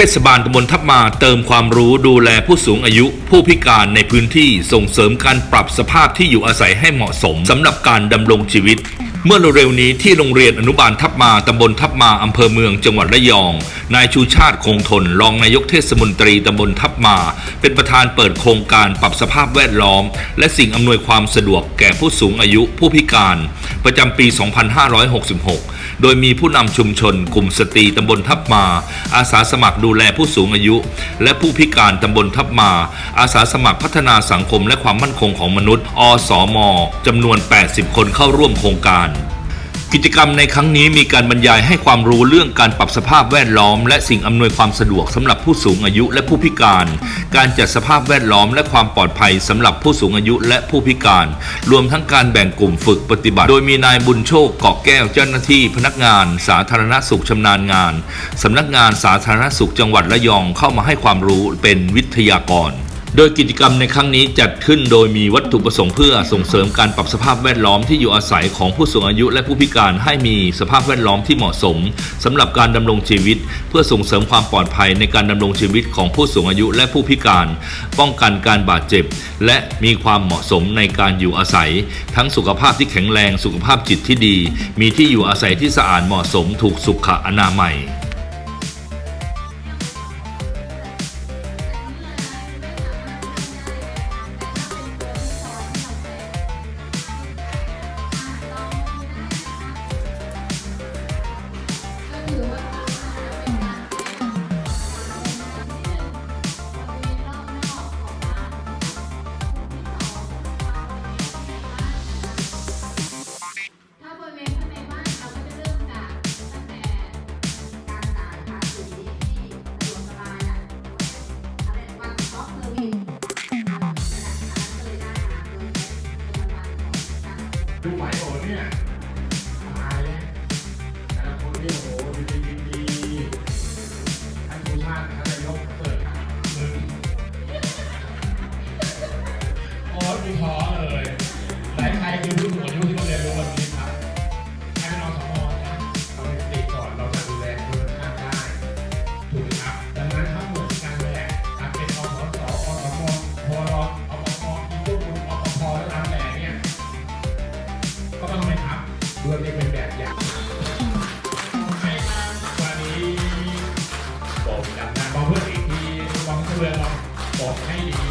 เทศบาลตำบลทับมาเติมความรู้ดูแลผู้สูงอายุ ผู้พิการในพื้นที่ส่งเสริมการปรับสภาพที่อยู่อาศัยให้เหมาะสมสำหรับการดำรงชีวิต เมื่อเร็วๆนี้ที่โรงเรียนอนุบาลทับมาตำบลทับมาอำเภอเมืองจังหวัดระยอง นายชูชาติคงทนรองนายกเทศมนตรีตำบลทับมา เป็นประธานเปิดโครงการปรับสภาพแวดล้อม และสิ่งอำนวยความสะดวกแก่ผู้สูงอายุผู้พิการ ประจำปี 2566 โดยมีผู้นำชุมชน กลุ่มสตรีตำบลทับมา อาสาสมัครดูแลผู้สูงอายุ และผู้พิการตำบลทับมา อาสาสมัครพัฒนาสังคมและความมั่นคงของมนุษย์ อสมจำนวน 80 คนเข้าร่วมโครงการ กิจกรรมในครั้งนี้มีการบรรยายให้ความรู้เรื่องการปรับสภาพแวดล้อม และสิ่งอำนวยความสะดวกสำหรับผู้สูงอายุและผู้พิการ การจัดสภาพแวดล้อมและความปลอดภัยสำหรับผู้สูงอายุและผู้พิการ รวมทั้งการแบ่งกลุ่มฝึกปฏิบัติ โดยมีนายบุญโชคเกาะแก้วเจ้าหน้าที่ พนักงาน สาธารณสุขชำนาญงานสำนักงานสาธารณสุขจังหวัดระยองเข้ามาให้ความรู้เป็นวิทยากร โดยกิจกรรมในครั้งนี้จัดขึ้นโดยมีวัตถุประสงค์เพื่อส่งเสริมการปรับสภาพแวดล้อมที่อยู่อาศัยของผู้สูงอายุและผู้พิการให้มีสภาพแวดล้อมที่เหมาะสมสำหรับการดำรงชีวิต เพื่อส่งเสริมความปลอดภัยในการดำรงชีวิตของผู้สูงอายุและผู้พิการ ป้องกันการบาดเจ็บ และมีความเหมาะสมในการอยู่อาศัย ทั้งสุขภาพที่แข็งแรงสุขภาพจิตที่ดี มีที่อยู่อาศัยที่สะอาดเหมาะสมถูกสุขอนามัย โอ้ยมีท้อเลยหลายใครคือผู้สูงอายุที่เราเรียนรู้วันนี้ครับให้เป็นอสมนะเราเป็นติก่อนเราจะดูแลคุณภาพได้ถูกไหมครับดังนั้นทั้งหมดการแหละการเป็นอสสอสมพรอปปอีกพวกคุณอปพและตามแหล่เนี่ยก็ต้องไหมครับเพื่อที่เป็นแบบอย่างให้มาวันนี้บอกจำนะบอกเพื่อนอีกทีบอกเพื่อนเราบอกให้ดี